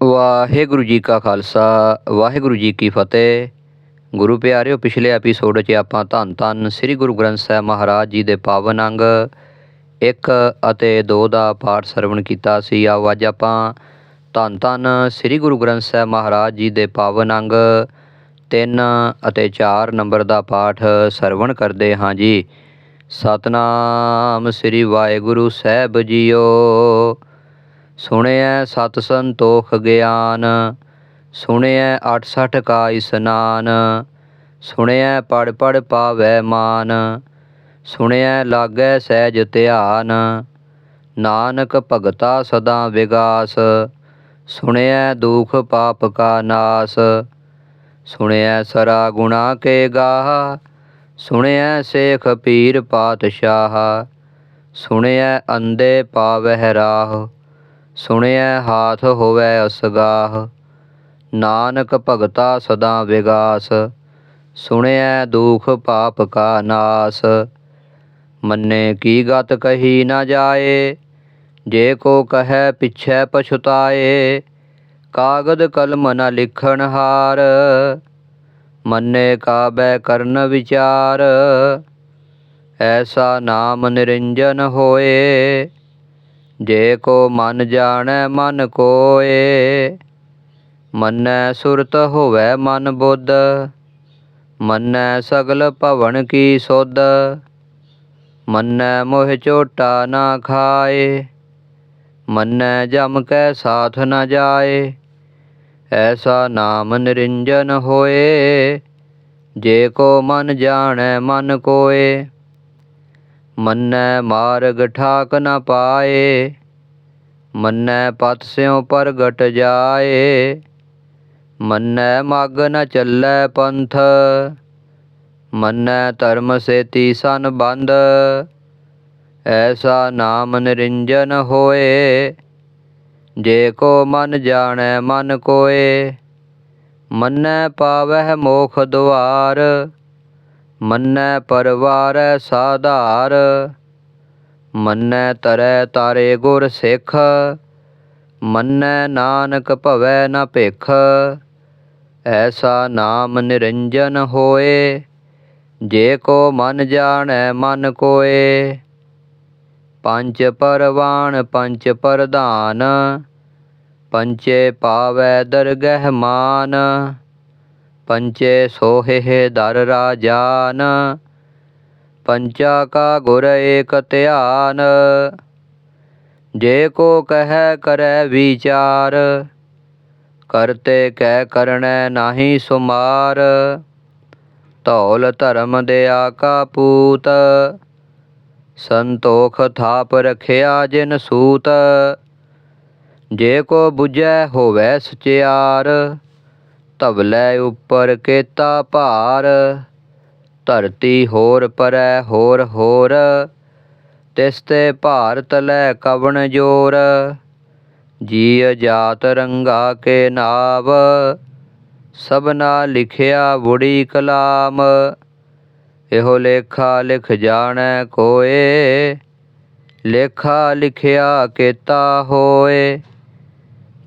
ਵਾਹਿਗੁਰੂ ਜੀ ਕਾ ਖਾਲਸਾ, ਵਾਹਿਗੁਰੂ ਜੀ ਕੀ ਫਤਿਹ। ਗੁਰੂ ਪਿਆਰਿਓ, ਪਿਛਲੇ ਐਪੀਸੋਡ 'ਚ ਆਪਾਂ ਧੰਨ ਧੰਨ ਸ੍ਰੀ ਗੁਰੂ ਗ੍ਰੰਥ ਸਾਹਿਬ ਮਹਾਰਾਜ ਜੀ ਦੇ ਪਾਵਨ ਅੰਗ 1 ਅਤੇ 2 ਦਾ ਪਾਠ ਸਰਵਣ ਕੀਤਾ ਸੀ। ਆਓ ਅੱਜ ਆਪਾਂ ਧੰਨ ਧੰਨ ਸ੍ਰੀ ਗੁਰੂ ਗ੍ਰੰਥ ਸਾਹਿਬ ਮਹਾਰਾਜ ਜੀ ਦੇ ਪਾਵਨ ਅੰਗ 3 ਅਤੇ 4 ਨੰਬਰ ਦਾ ਪਾਠ ਸਰਵਣ ਕਰਦੇ ਹਾਂ ਜੀ। ਸਤਨਾਮ ਸ੍ਰੀ ਵਾਹਿਗੁਰੂ ਸਾਹਿਬ ਜੀਓ। ਸੁਣਿਐ ਸਤ ਸੰਤੋਖ ਗਿਆਨ, ਸੁਣਿਐ 68 ਕਾ ਇਸਨਾਨ, ਸੁਣਿਐ ਪੜ ਪੜ ਪਾਵੈ ਮਾਨ, ਸੁਣਿਐ ਲਾਗੈ ਸਹਿਜ ਧਿਆਨ, ਨਾਨਕ ਭਗਤਾ ਸਦਾ ਵਿਗਾਸ, ਸੁਣਿਐ ਦੁਖ ਪਾਪ ਕਾ ਨਾਸ, ਸੁਣਿਐ ਸਰਾ ਗੁਣਾ ਕੇ ਗਾਹ, ਸੁਣਿਐ ਸੇਖ ਪੀਰ ਪਾਤਸ਼ਾਹ, ਸੁਣਿਐ ਅੰਦੇ ਪਾਵਹਿ ਰਾਹ। ਸੁਣਿਐ ਹਾਥ ਹੋਵੈ ਅਸਗਾਹ, ਨਾਨਕ ਭਗਤਾ ਸਦਾ ਵਿਗਾਸ, ਸੁਣਿਐ ਦੁਖ ਪਾਪ ਕਾ ਨਾਸ। ਮੰਨੇ ਕੀ ਗਤ ਕਹੀ ਨਾ ਜਾਏ, ਜੇ ਕੋ ਕਹੈ ਪਿਛੈ ਪਛੁਤਾਏ, ਕਾਗਦ ਕਲਮ ਨ ਲਿਖਣ ਹਾਰ। ਮੰਨੇ ਕਾਬੈ ਕਰਨ ਵਿਚਾਰ, ਐਸਾ ਨਾਮ ਨਿਰੰਜਨ ਹੋਏ। ਜੇ ਕੋ ਮਨ ਜਾਣੈ ਮਨ ਕੋਏ ਮੰਨੈ ਸੁਰਤ ਹੋਵੈ ਮਨ ਬੁੱਧ ਮੰਨੈ ਸਗਲ ਭਵਨ ਕੀ ਸੁਧ ਮੰਨੈ ਮੋਹ ਝੋਟਾ ਨਾ ਖਾਏ ਮੰਨੈ ਜਮ ਕੈ ਸਾਥ ਨ ਜਾਏ ਐਸਾ ਨਾਮ ਨਿਰੰਜਨ ਹੋਏ ਜੇ ਕੋ ਮਨ ਜਾਣੈ ਮਨ ਕੋਏ ਮੰਨੈ ਮਾਰਗ ਠਾਕ ਨ ਪਾਏ, ਮੰਨੈ ਪਤ ਸਿਉ ਪ੍ਰਗਟ ਜਾਏ, ਮੰਨੈ ਮਗ ਨ ਚੱਲੈ ਪੰਥ, ਮੰਨੈ ਧਰਮ ਸੇਤੀ ਸਨ ਬੰਦ ਐਸਾ ਨਾਮ ਨਿਰੰਜਨ ਹੋਏ, ਜੇ ਕੋ ਮਨ ਜਾਣੈ ਮਨ ਕੋਏ, ਮੰਨੈ ਪਾਵਹਿ ਮੋਖ ਦੁਆਰ ਮੰਨੈ ਪਰਵਾਰੈ ਸਾਧਾਰ, ਮੰਨੈ ਤਰੈ ਤਾਰੇ ਗੁਰ ਸਿੱਖ, ਮੰਨੈ ਨਾਨਕ ਭਵੈ ਨ ਭਿਖ, ਐਸਾ ਨਾਮ ਨਿਰੰਜਨ ਹੋਏ, ਜੇ ਕੋ ਮਨ ਜਾਣੈ ਮਨ ਕੋਏ। ਪੰਜ ਪਰਵਾਨ ਪੰਜ ਪ੍ਰਧਾਨ ਪੰਚੇ ਪਾਵੈ ਦਰਗਹਿ ਮਾਨ ਪੰਚੇ ਸੋਹਿ ਦਰ ਰਾਜਾਨ, ਪੰਚਾ ਕਾ ਗੁਰ ਏਕ ਧਿਆਨ, ਜੇ ਕੋ ਕਹੈ ਕਰੈ ਵਿਚਾਰ, ਕਰਤੇ ਕਹਿ ਕਰਣੈ ਨਾਹੀ ਸੁਮਾਰ, ਧੌਲ ਧਰਮ ਦਿਆ ਕਾ ਪੂਤ, ਸੰਤੋਖ ਥਾਪ ਰਖਿਆ ਜਿਨ ਸੂਤ, ਜੇ ਕੋ 부ਜੈ ਹੋਵੈ ਸਚਿਆਰ ਧਵਲੇ ਉੱਪਰ ਕੇਤਾ ਭਾਰ, ਧਰਤੀ ਹੋਰ ਪਰੈ ਹੋਰ ਹੋਰ, ਤਿਸ ਤੇ ਭਾਰ ਤਲੈ ਕਵਣ ਜੋਰ ਜੀ ਜਾਤ ਰੰਗਾ ਕੇ ਨਾਵ, ਸਭਨਾ ਲਿਖਿਆ ਬੁੜੀ ਕਲਾਮ, ਇਹੋ ਲੇਖਾ ਲਿਖ ਜਾਣੈ ਕੋਏ, ਲੇਖਾ ਲਿਖਿਆ ਕੇਤਾ ਹੋਏ।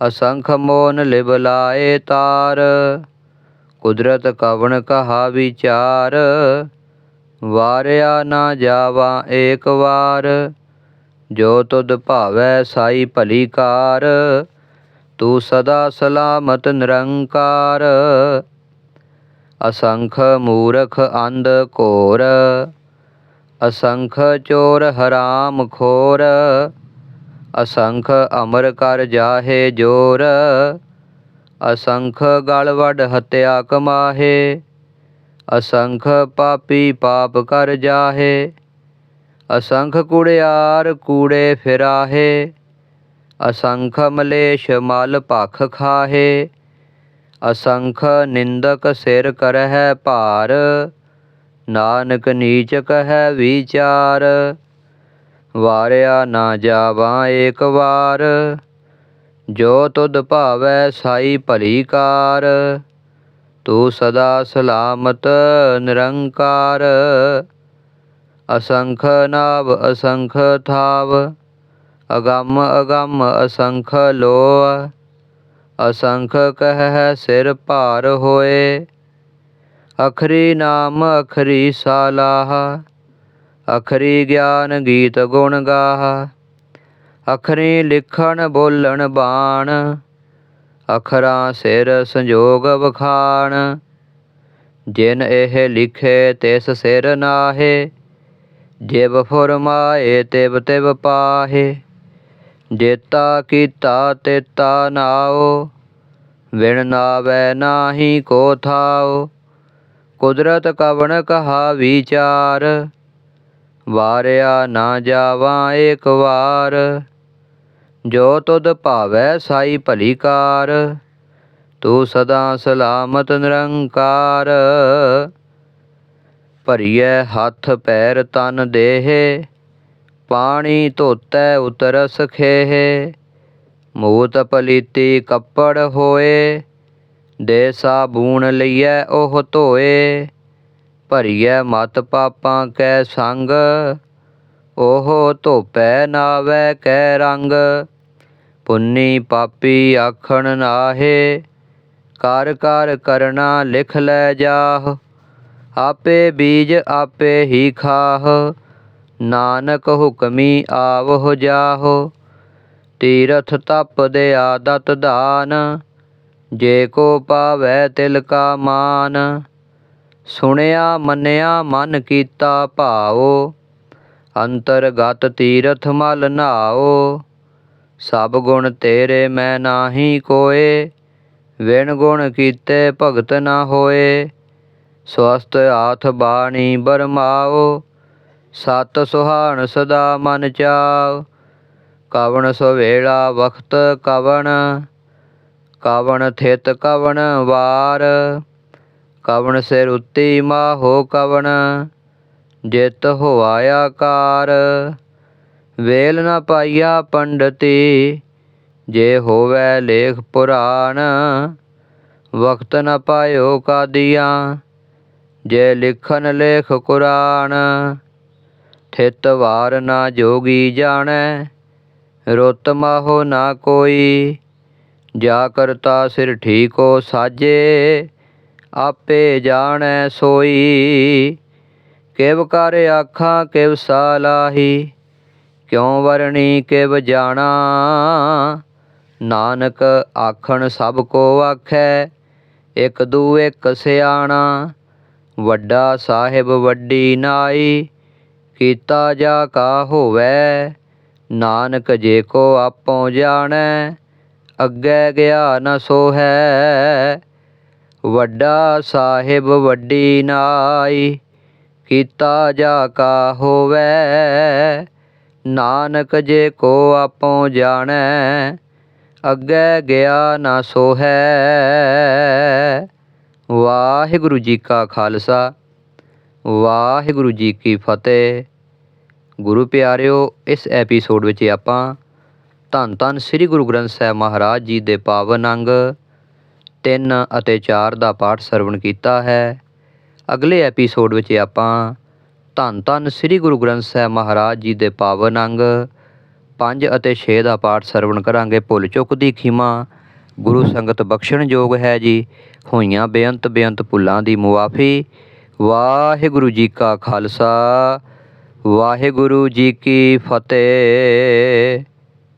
ਅਸੰਖ ਮੋਨ ਲਿਵ ਲਾਏ ਤਾਰ, ਕੁਦਰਤ ਕਵਣ ਕਹਾ ਵਿਚਾਰ ਵਾਰਿਆ ਨਾ ਜਾਵਾ ਏਕ ਵਾਰ, ਜੋ ਤੁਧ ਭਾਵੈ ਸਾਈ ਭਲੀ ਕਾਰ, ਤੂੰ ਸਦਾ ਸਲਾਮਤ ਨਿਰੰਕਾਰ। ਅਸੰਖ ਮੂਰਖ ਅੰਧ ਘੋਰ, ਅਸੰਖ ਚੋਰ ਹਰਾਮ ਖੋਰ ਅਸੰਖ ਅਮਰ ਕਰ ਜਾਹੇ ਜੋਰ ਅਸੰਖ ਗਲ ਵੱਡ ਹਤਿਆ ਕਮਾਹੇ ਅਸੰਖ ਪਾਪੀ ਪਾਪ ਕਰ ਜਾਹੇ ਅਸੰਖ ਕੁੜਿਆਰ ਕੂੜੇ ਫਿਰਾਹੇ ਅਸੰਖ ਮਲੇਸ਼ ਮਲ ਭਖ ਖਾਹੇ ਅਸੰਖ ਨਿੰਦਕ ਸਿਰ ਕਰਹਿ ਭਾਰ ਨਾਨਕ ਨੀਚ ਕਹੈ ਵਿਚਾਰ ਵਾਰਿਆ ਨਾ ਜਾਵਾਂ ਏਕ ਵਾਰ। ਜੋ ਤੁਧ ਭਾਵੈ ਸਾਈ ਭਲੀ ਕਾਰ, ਤੂੰ ਸਦਾ ਸਲਾਮਤ ਨਿਰੰਕਾਰ। ਅਸੰਖ ਨਾਵ ਅਸੰਖ ਥਾਵ, ਅਗੰਮ ਅਗੰਮ ਅਸੰਖ ਲੋਅ। ਅਸੰਖ ਕਹਿ ਸਿਰ ਭਾਰ ਹੋਏ, ਅਖਰੀ ਨਾਮ ਅਖਰੀ ਸਾਲਾਹ। ਅਖਰੀ ਗਿਆਨ ਗੀਤ ਗੁਣ ਗਾਹ, ਅਖਰੀ ਲਿਖਣ ਬੋਲਣ ਬਾਣ, ਅਖਰਾਂ ਸਿਰ ਸੰਜੋਗ ਵਖਾਣ, ਜਿਨ ਇਹ ਲਿਖੇ ਤਿਸ ਸਿਰ ਨਾਹੇ, ਜਿਵ ਫੁਰਮਾਏ ਤਿਵ ਤਿਵ ਪਾਹੇ, ਜੇਤਾ ਕੀਤਾ ਤੇਤਾ ਨਾਉ ਵਿਣ ਨਾਵੈ ਨਾਹੀ ਕੋ ਥਾਓ, ਕੁਦਰਤ ਕਵਣ ਕਹਾ ਵਿਚਾਰ ਵਾਰਿਆ ਨਾ ਜਾਵਾਂ ਏਕ ਵਾਰ। ਜੋ ਤੁਧ ਭਾਵੈ ਸਾਈ ਭਲੀ ਕਾਰ, ਤੂੰ ਸਦਾ ਸਲਾਮਤ ਨਿਰੰਕਾਰ। ਭਰੀਐ ਹੱਥ ਪੈਰ ਤਨ ਦੇਹ, ਪਾਣੀ ਧੋਤੈ ਉਤਰਸ ਖੇਹ। ਮੂਤ ਪਲੀਤੀ ਕੱਪੜ ਹੋਏ ਦੇ ਸਾਬੂਣ ਲਈਐ ਉਹ ਧੋਏ। ਭਰੀਐ ਮਤ ਪਾਪਾਂ ਕੈ ਸੰਗ, ਉਹ ਧੋਪੈ ਨਾਵੈ ਕੈ ਰੰਗ। ਪੁੰਨੀ ਪਾਪੀ ਆਖਣ ਨਾਹੇ, ਕਰ ਕਰ ਕਰਨਾ ਲਿਖ ਲੈ ਜਾਹ। ਆਪੇ ਬੀਜ ਆਪੇ ਹੀ ਖਾਹ, ਨਾਨਕ ਹੁਕਮੀ ਆਵਹੁ ਜਾਹੋ। ਤੀਰਥ ਤਪ ਦੇ ਆਦਤ ਦਾਨ, ਜੇ ਕੋ ਪਾਵੈ ਤਿਲ ਕਾ ਮਾਨ। ਸੁਣਿਆ, ਮੰਨਿਆ, ਮਨ ਕੀਤਾ ਭਾਉ ਅੰਤਰਗਤ ਤੀਰਥ ਮਲ ਨਾਓ ਸਭ ਗੁਣ ਤੇਰੇ ਮੈਂ ਨਾਹੀ ਕੋਏ। ਵਿਣ ਗੁਣ ਕੀਤੇ ਭਗਤ ਨਾ ਹੋਏ। ਸਵਸਤ ਆਥ ਬਾਣੀ ਬਰਮਾਓ ਸਤ ਸੁਹਾਣ ਸਦਾ ਮਨ ਚਾਵ। ਕਵਣ ਸਵੇਲਾ ਵਖਤ ਕਵਣ। ਕਵਣ ਥਿਤ ਕਵਣ ਵਾਰ। ਕਵਣ ਸਿਰ ਉੱਤੀ ਮਾਹੋ ਕਵਣ, ਜਿਤ ਹੋਆਇਆ ਕਾਰ ਵੇਲ ਨ ਪਾਈਆ ਪੰਡਤੀ, ਜੇ ਹੋਵੇ ਲੇਖ ਪੁਰਾਣ, ਵਕਤ ਨ ਪਾਇਓ ਕਾਦੀਆਂ, ਜੇ ਲਿਖਨ ਲੇਖ ਕੁਰਾਨ। ਥਿਤ ਵਾਰ ਨਾ ਜੋਗੀ ਜਾਣੈ, ਰੁੱਤ ਮਾਹੋ ਨਾ ਕੋਈ ਜਾ ਕਰਤਾ ਸਿਰ ਠੀਕੋ ਸਾਜੇ। ਆਪੇ ਜਾਣੈ ਸੋਈ। ਕਿਵ ਕਰ ਆਖਾਂ, ਕਿਵ ਸਾਲਾਹੀ ਕਿਉ ਵਰਣੀ, ਕਿਵ ਜਾਣਾ। ਨਾਨਕ ਆਖਣ, ਸਭ ਕੋ ਆਖੈ, ਇਕ ਦੂ ਇਕ ਸਿਆਣਾ। ਵੱਡਾ ਸਾਹਿਬ, ਵੱਡੀ ਨਾਈ। ਕੀਤਾ ਜਾ ਕਾ ਹੋਵੇ। ਨਾਨਕ ਜੇ ਕੋ ਆਪੋ ਜਾਣੈ, ਅੱਗੇ ਗਿਆ ਨ ਸੋਹੈ। ਵੱਡਾ ਸਾਹਿਬ ਵੱਡੀ ਨਾਈ, ਕੀਤਾ ਜਾ ਕਾ ਹੋਵੇ। ਨਾਨਕ ਜੇ ਕੋ ਆਪੋ ਜਾਣੈ, ਅੱਗੇ ਗਿਆ ਨਾ ਸੋਹੈ। ਵਾਹਿਗੁਰੂ ਜੀ ਕਾ ਖਾਲਸਾ, ਵਾਹਿਗੁਰੂ ਜੀ ਕੀ ਫਤਿਹ। ਗੁਰੂ ਪਿਆਰਿਓ, ਇਸ ਐਪੀਸੋਡ ਵਿੱਚ ਆਪਾਂ ਧੰਨ ਧੰਨ ਸ੍ਰੀ ਗੁਰੂ ਗ੍ਰੰਥ ਸਾਹਿਬ ਮਹਾਰਾਜ ਜੀ ਦੇ ਪਾਵਨ ਅੰਗ ਤਿੰਨ ਅਤੇ ਚਾਰ ਦਾ ਪਾਠ ਸਰਵਣ ਕੀਤਾ ਹੈ। ਅਗਲੇ ਐਪੀਸੋਡ ਵਿੱਚ ਆਪਾਂ ਧੰਨ ਧੰਨ ਸ੍ਰੀ ਗੁਰੂ ਗ੍ਰੰਥ ਸਾਹਿਬ ਮਹਾਰਾਜ ਜੀ ਦੇ ਪਾਵਨ ਅੰਗ 5 ਅਤੇ 6 ਦਾ ਪਾਠ ਸਰਵਣ ਕਰਾਂਗੇ। ਭੁੱਲ ਚੁੱਕ ਦੀ ਖਿਮਾ, ਗੁਰੂ ਸੰਗਤ ਬਖਸ਼ਣ ਯੋਗ ਹੈ ਜੀ। ਹੋਈਆਂ ਬੇਅੰਤ ਬੇਅੰਤ ਭੁੱਲਾਂ ਦੀ ਮੁਆਫੀ, ਵਾਹਿਗੁਰੂ ਜੀ ਕਾ ਖਾਲਸਾ, ਵਾਹਿਗੁਰੂ ਜੀ ਕੀ ਫਤਿਹ।